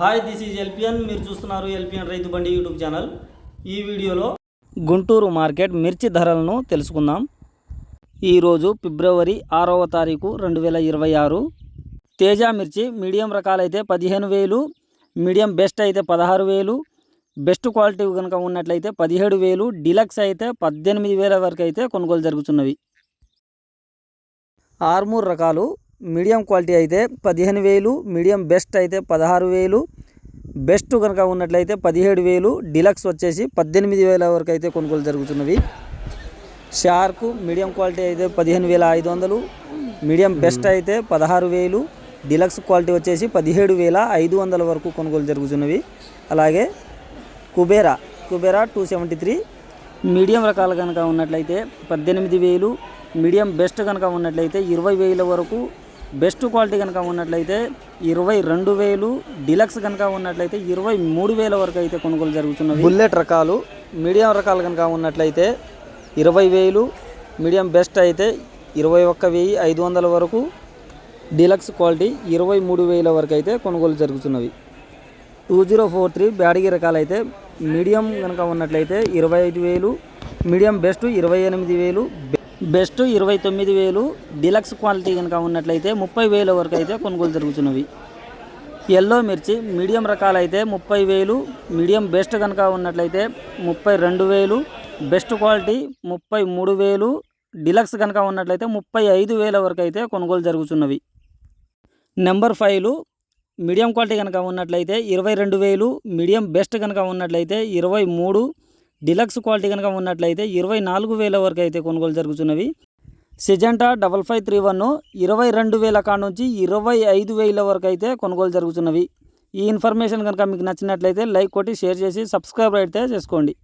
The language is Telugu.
హాయ్ దిస్ ఈజ్ ఎల్పిఎన్ మీరు చూస్తున్నారు ఎల్పిఎన్ రైతు బండి యూట్యూబ్ ఛానల్. ఈ వీడియోలో గుంటూరు మార్కెట్ మిర్చి ధరలను తెలుసుకుందాం. ఈరోజు ఫిబ్రవరి ఆరవ తారీఖు రెండు వేల ఇరవై ఆరు. తేజ మిర్చి మీడియం రకాలైతే పదిహేను వేలు మీడియం బెస్ట్ అయితే పదహారు వేలు బెస్ట్ క్వాలిటీ కనుక ఉన్నట్లయితే పదిహేడు వేలు డిలక్స్ అయితే పద్దెనిమిది వేల వరకు అయితే కొనుగోలు జరుగుతున్నవి. ఆర్మూర్ రకాలు మీడియం క్వాలిటీ అయితే పదిహేను వేలు మీడియం బెస్ట్ అయితే పదహారు వేలు బెస్ట్ కనుక ఉన్నట్లయితే పదిహేడు వేలు డిలక్స్ వచ్చేసి పద్దెనిమిది వేల వరకు అయితే కొనుగోలు జరుగుతున్నవి. షార్క్ మీడియం క్వాలిటీ అయితే పదిహేను వేల ఐదు వందలు మీడియం బెస్ట్ అయితే పదహారు వేలు డిలక్స్ క్వాలిటీ వచ్చేసి పదిహేడు వేల ఐదు వందల వరకు కొనుగోలు జరుగుతున్నవి. అలాగే Kubera Kubera two seventy three medium రకాలు కనుక ఉన్నట్లయితే పద్దెనిమిది వేలు మీడియం బెస్ట్ కనుక ఉన్నట్లయితే ఇరవై వేల వరకు బెస్ట్ క్వాలిటీ కనుక ఉన్నట్లయితే ఇరవై రెండు వేలు డిలక్స్ కనుక ఉన్నట్లయితే ఇరవై మూడు వేల వరకు అయితే కొనుగోలు జరుగుతున్నది. బుల్లెట్ రకాలు మీడియం రకాలు కనుక ఉన్నట్లయితే ఇరవై వేలు మీడియం బెస్ట్ అయితే ఇరవై ఒక్క వెయ్యి ఐదు వందల వరకు డీలక్స్ క్వాలిటీ ఇరవై మూడు వేల వరకు అయితే కొనుగోలు జరుగుతున్నవి two zero four three Byadgi రకాలైతే medium కనుక ఉన్నట్లయితే ఇరవై ఐదు వేలు మీడియం బెస్ట్ ఇరవై ఎనిమిది వేలు బెస్ట్ ఇరవై తొమ్మిది వేలు డిలక్స్ క్వాలిటీ కనుక ఉన్నట్లయితే ముప్పై వేల వరకు అయితే కొనుగోలు జరుగుతున్నవి. ఎల్లో మిర్చి మీడియం రకాలైతే ముప్పై వేలు మీడియం బెస్ట్ కనుక ఉన్నట్లయితే ముప్పై రెండు వేలు బెస్ట్ క్వాలిటీ ముప్పై మూడు వేలు డిలక్స్ కనుక ఉన్నట్లయితే ముప్పై ఐదు వేల వరకు అయితే కొనుగోలు జరుగుతున్నవి. నెంబర్ ఫైవ్లు మీడియం క్వాలిటీ కనుక ఉన్నట్లయితే ఇరవై రెండు వేలు మీడియం బెస్ట్ కనుక ఉన్నట్లయితే ఇరవై మూడు డిలక్స్ క్వాలిటీ కనుక ఉన్నట్లయితే ఇరవై నాలుగు వేల వరకు అయితే కొనుగోలు జరుగుతున్నవి. Syngenta double five three one ఇరవై రెండు వేల కాడ నుంచి ఇరవై ఐదు వేల వరకు అయితే కొనుగోలు జరుగుతున్నవి. ఈ ఇన్ఫర్మేషన్ కనుక మీకు నచ్చినట్లయితే లైక్ కొట్టి షేర్ చేసి సబ్స్క్రైబ్ అయితే చేసుకోండి.